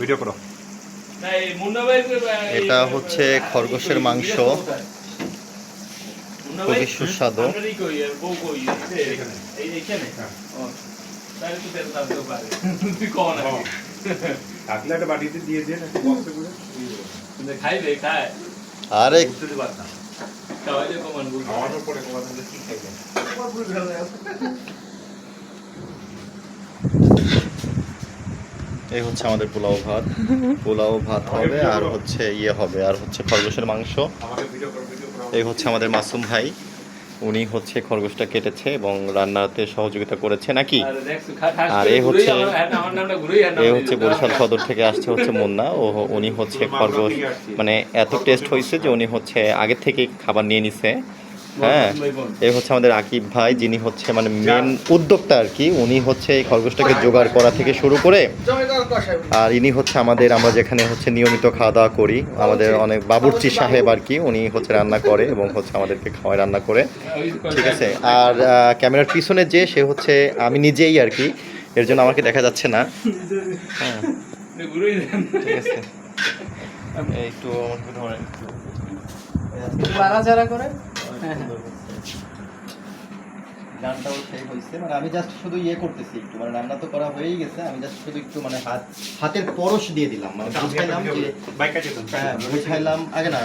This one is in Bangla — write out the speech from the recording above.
ভিডিও করো। এটা হচ্ছে খরগোশের মাংস। খুবই সুস্বাদু। থাকলে একটা এই হচ্ছে আমাদের পোলাও ভাত। পোলাও ভাত হবে আর হচ্ছে ইয়ে হবে আর হচ্ছে খরগোশের মাংস। এই হচ্ছে আমাদের মাসুম ভাই। উনি হচ্ছে খরগোশটা কেটেছে এবং রান্নাতে সহযোগিতা করেছে নাকি? আর এই হচ্ছে- আমার হ্যাঁ, আমার নামটা ঘুরেই আর নাম এ হচ্ছে বরিশাল সদর থেকে আসছে হচ্ছে মুন্না। ও উনি হচ্ছে খরগোশ মানে এত টেস্ট হয়েছে যে উনি হচ্ছে আগে থেকে খাবার নিয়ে নিছে। হ্যাঁ এই হচ্ছে আমাদের আকিব ভাই যিনি হচ্ছে মানে মেন উদ্যোক্তা আর কি। উনি হচ্ছে এই খরগোশটাকে জোগাড় করা থেকে শুরু করে আর ইনি হচ্ছে আমাদের আমরা যেখানে হচ্ছে নিয়মিত খাওয়া দাওয়া করি আমাদের অনেক বাবুর্চি সাহেব আর কি উনি হচ্ছে রান্না করে এবং হচ্ছে আমাদেরকে খাওয়ায় রান্না করে। ঠিক আছে আর ক্যামেরার পিছনে যে সে হচ্ছে আমি নিজেই আর কি এর জন্য আমাকে দেখা যাচ্ছে না। হ্যাঁ ঠিক আছে। একটু আমাকে ধরেন। লাড়াচাড়া করে। গানটাও সেই হয়েছে। মানে আমি জাস্ট শুধু ইয়ে করতেছি একটু। মানে রান্না তো করা হয়েই গেছে। আমি জাস্ট শুধু একটু মানে হাত হাতের পরশ দিয়ে দিলাম। মানে বুঝাইলাম যে হ্যাঁ বুঝাইলাম আগে না